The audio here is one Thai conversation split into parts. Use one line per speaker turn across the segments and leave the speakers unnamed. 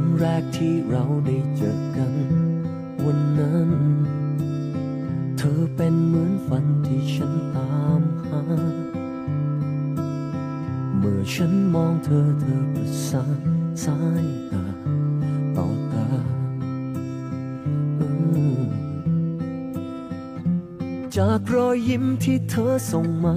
ครั้งแรกที่เราได้เจอกัน วันนั้น เธอเป็นเหมือนฝันที่ฉันตามหา เมื่อฉันมองเธอเธอประสานสายตาต่อตาจากรอยยิ้มที่เธอส่งมา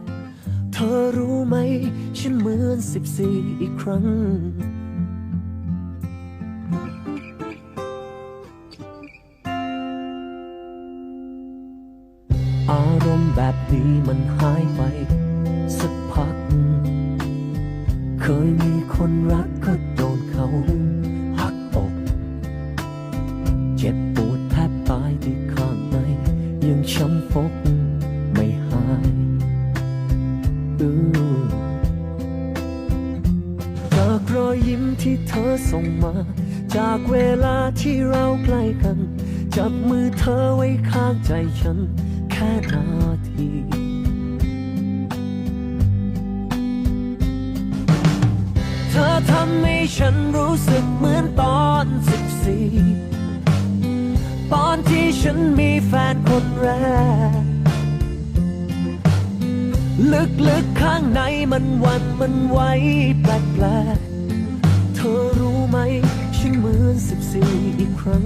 อรู้ไหม ฉันเหมือนสิบสี่อีกครั้ง อารมณ์แบบนี้มันหายไป สักพัก เคยมีคนรักก็ ลึกๆข้างในมันหวันมันไหวแปลกๆเธอรู้ไหมฉันเหมือนสิบสี่อีกครั้ง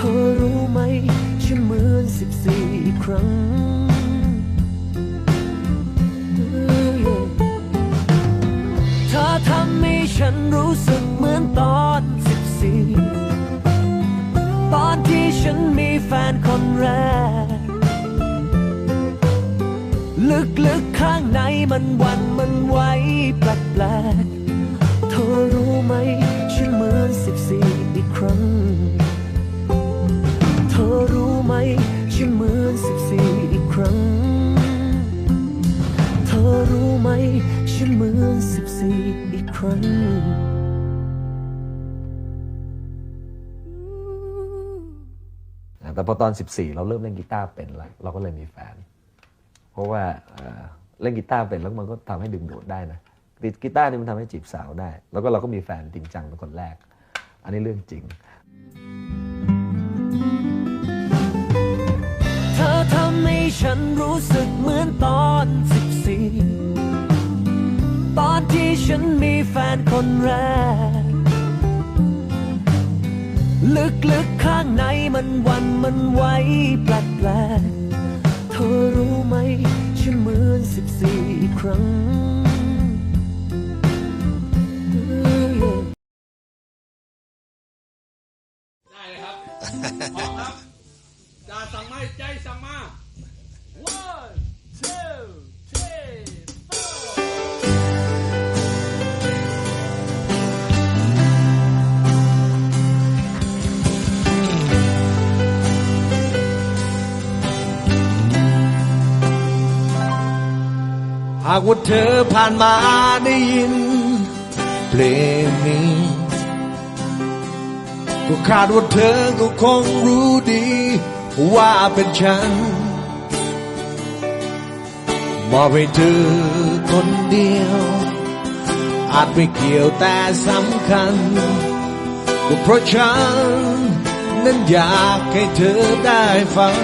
เธอรู้ไหมฉันเหมือนสิบสี่อีกครั้ง เธอทำให้ฉันรู้สึกเหมือนตอนสิบสี่ตอนที่ฉันมีแฟนคนแรก ลึกๆข้างในมันวันมันไหวแปลกๆเธอรู้ไหมฉันเหมือนสิบสี่อีกครั้ง ไหมฉันเหมือนสิบสี่อีกครั้ง เธอรู้ไหมฉันเหมือนสิบสี่อีกครั้ง
แต่พอตอน 14 เราเริ่มเล่นกีตาร์เป็นแล้วเราก็เลยมีแฟน เพราะว่าเล่นกีตาร์เป็นแล้วมันก็ทำให้ดึงดูดได้นะกีตาร์นี่มันทำให้จีบสาวได้ แล้วก็เราก็มีแฟนจริงจังเป็นคนแรก อันนี้เรื่องจริง
ฉันรู้สึกเหมือนตอนสิบสี่ตอนที่ฉันมีแฟนคนแรก ลึกๆข้างในมันวันมันไหวแปลกๆเธอรู้ไหมฉันเหมือนสิบสี่อีกครั้งา
กว่าเธอผ่านมาได้ยินเพลงนี้ก็คาดว่าเธอก็คงรู้ดี ว่าเป็นฉันมอบให้เธอคนเดียว อาจไม่เกี่ยวแต่สำคัญก็เพราะฉัน นั้นอยากให้เธอได้ฟัง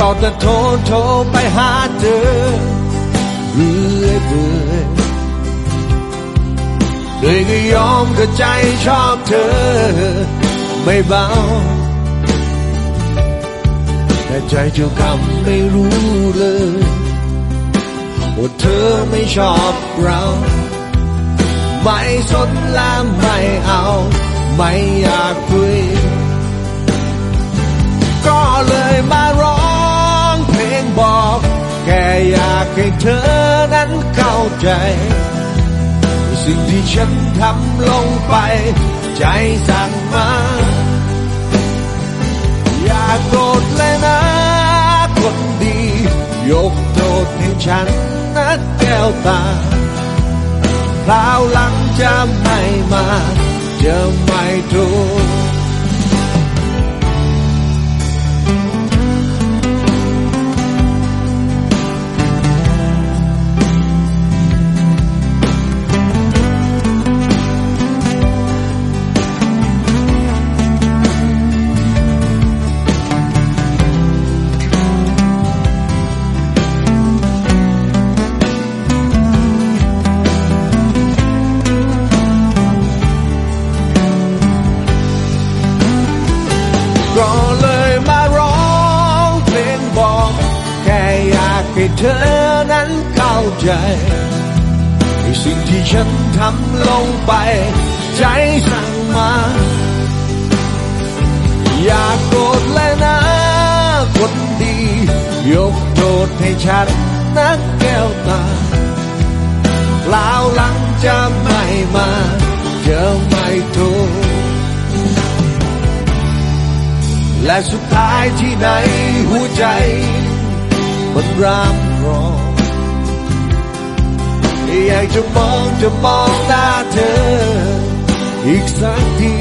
เฝ้าแต่โทรโทรไปหาเธอเรื่อยเบื่อเลยก็ยอมก็ใจชอบเธอ ไม่เบา แต่ใจเจ้ากรรมไม่รู้เลยว่าเธอไม่ชอบเรา ไม่สนและไม่เอา ไม่อยากคุย ก็เลยมาร้อง บอก แค่อยากให้เธอนั้นเข้าใจ สิ่งที่ฉันทำลงไป ใจสั่งมา อย่าโกรธเลยนะคนดี ยกโทษให้ฉันนะแก้วตาคราวหลังจะไม่มา จะไม่ถูก ใจในสิ่งที่ฉันทำลงไป ใจสั่งมา อย่าโกรธเลยนะ คนดี ยกโทษให้ฉันนักแก้วตาคราวหลังจะไม่มาจะไม่โทษและสุดท้ายที่ไหนหัวใจ มันรามร้อง อยากจะมองจะมองหน้าเธอ อีกสักที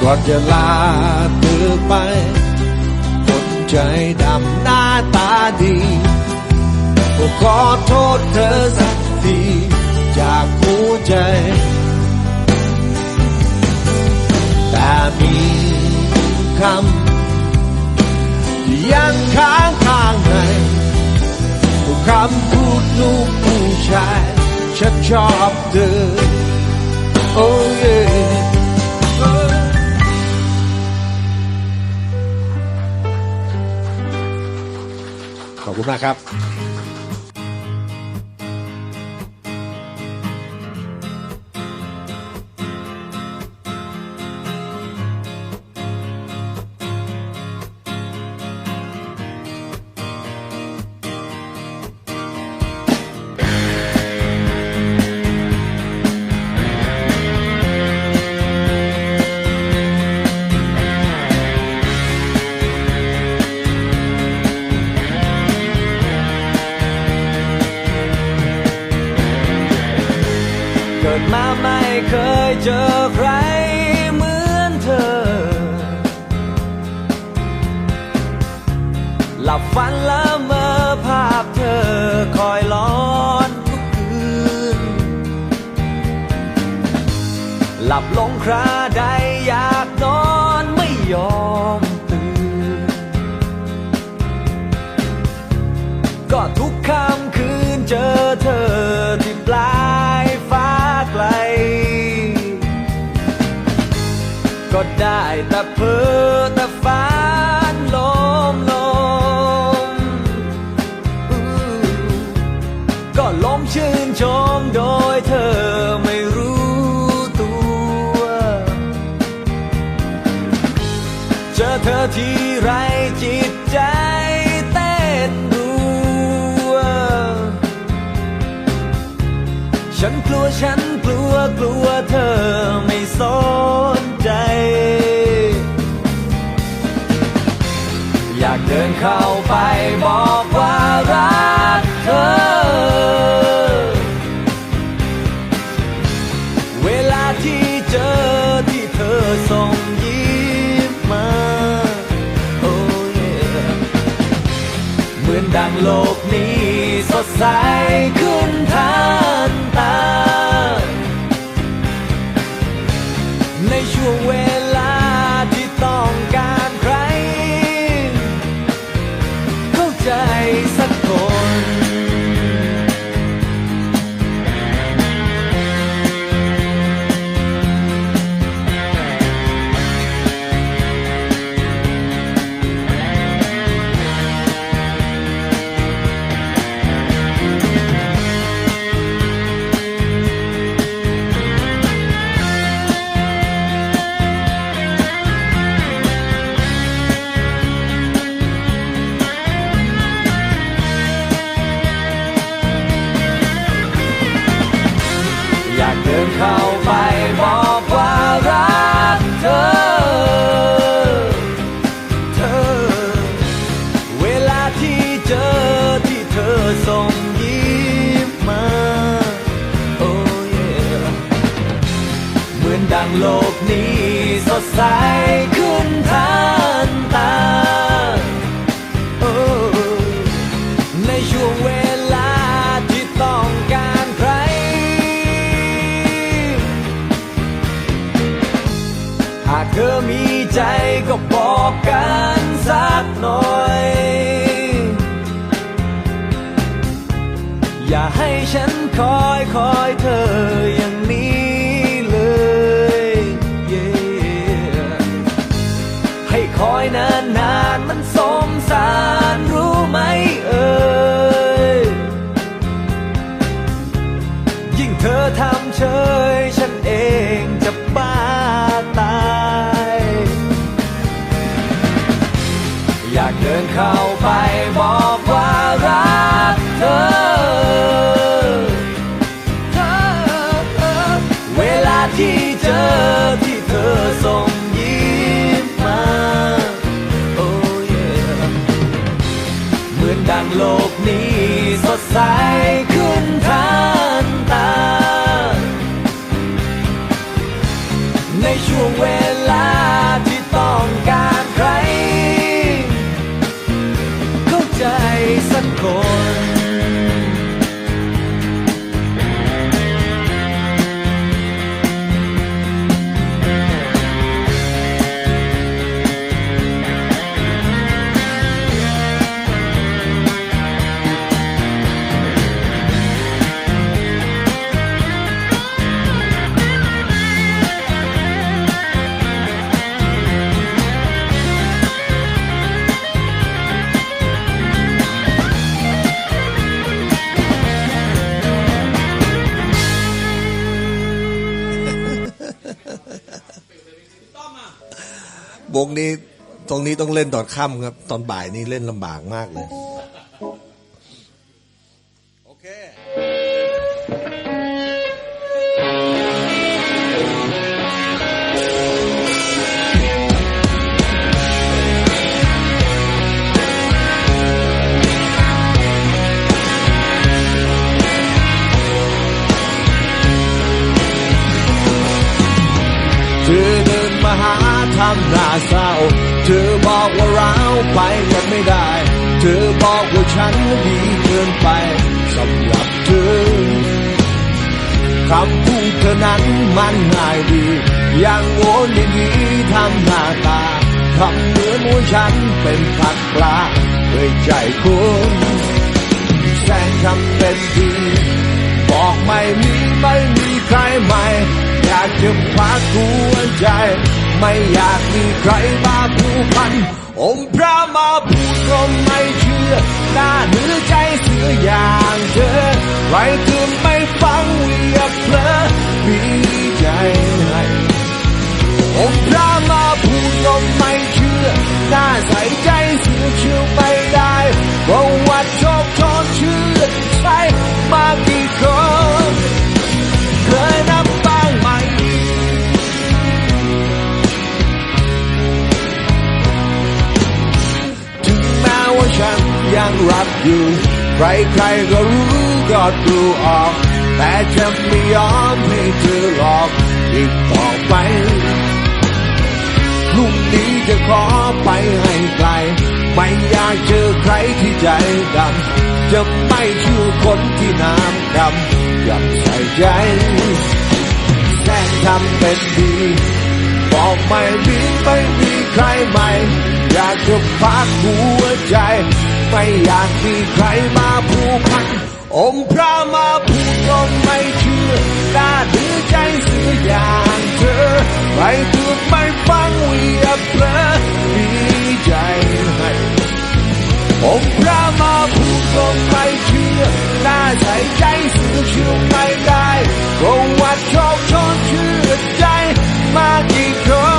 ก่อนจะลาเธอไปคนใจดำหน้าตาดีก็ขอโทษเธอสักทีจากหัวใจ แต่มีคำที่ยังค้างข้างใน คำพูดลูกผู้ชายฉันชอบเธอโอ้เย่ขอบคุณมากครับ
ลับฝันละเมอภาพเธอคอยล้อนทุกคืน หลับลงคราใดอยากนอนไม่ยอมตื่น ก็ทุกค่ำคืนเจอเธอที่ปลายฟ้าไกล ก็ได้แต่เพ้อแต่ จอเธอทีไรจิตใจเต้นรัว ฉันกลัวฉันกลัวกลัวเธอไม่สนใจ อยากเดินเข้าไปบอกว่า ดังโลกนี้สดใสขึ้นทันตา ในช่วงเวลา อย อย่าให้ฉันคอยคอยเธออย่างนี้เลย yeah ให้คอยนานนานมันสมสารรู้ไหมเอ่ยยิ่งเธอทำเฉย โลกนี้สดใส วงนี้
ต
รงนี้ต้องเล่นตอนค่ำครับ ตอนบ่ายนี่เล่นลำบากมากเลย ทำหน้าเศร้าเธอบอกว่าเราไปกันไม่ได้ เธอบอกว่าฉันดีเกินไปสำหรับเธอคำพูดเธอนั้นมันง่ายดี อย่างโอนอย่างนี้ทำหน้าตาทำเหมือนว่าฉันเป็นผักปลาด้วยใจคุณแสงทำเป็นดีบอกไม่มีไม่มีใครใหม่อยากจะพักหัวใจ ไม่อยากมีใครมาผูกพันอมพระมาพูดก็ไม่เชื่อหน้าเนื้อใจเสืออย่างเธอใครจะ อยู่ ใครๆก็รู้ก็ดูออก แต่จะไม่ยอมให้เธอหลอกอีกต่อไปพรุ่งนี้จะขอไปให้ไกล ไม่อยากเจอใครที่ใจดำ จะไม่ชื่อคนที่น้ำดำอยากใส่ใจแกล้งทำเป็นดีบอกไม่มีไม่มีใครใหม่ อยากจะพักหัวใจ ไม่อยากมีใครมาผูกพันองค์พระมาพูดก็ไม่เชื่อหน้าดื้อใจเสียอย่างเธอไปพูดไม่ฟังเวียเพลอดีใจให้องค์พระมาพูดก็ไม่เชื่อน่าใส่ใจสื่อเชื่อไม่ได้เพระว่าชอบชอบเชื่อใจมากี่คน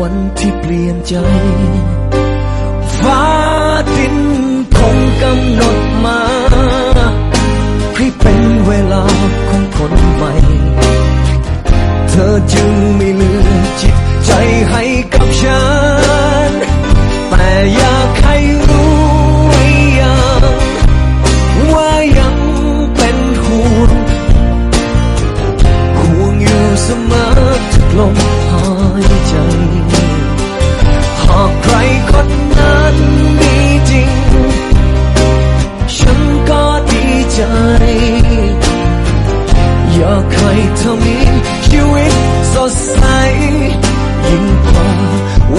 วัน
ที่เปลี่ยนใจ ฟ้าดินคงกำหนดมาให้เป็นเวลาของคนใหม่ เธอจึงไม่ลืมจิตใจให้กับฉัน เธอมีชีวิตสดใส ยิ่งกว่า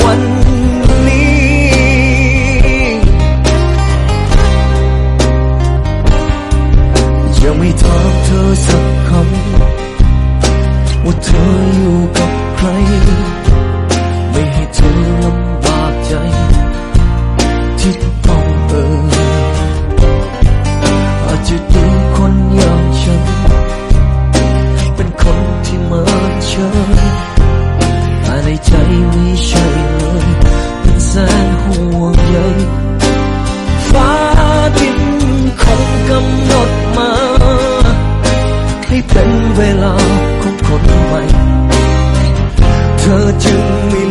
วันนี้ ยังไม่ถามเธอสักคำว่าเธออยู่กับใคร เป็นเวลาของคนใหม่ เธธอจึงไม่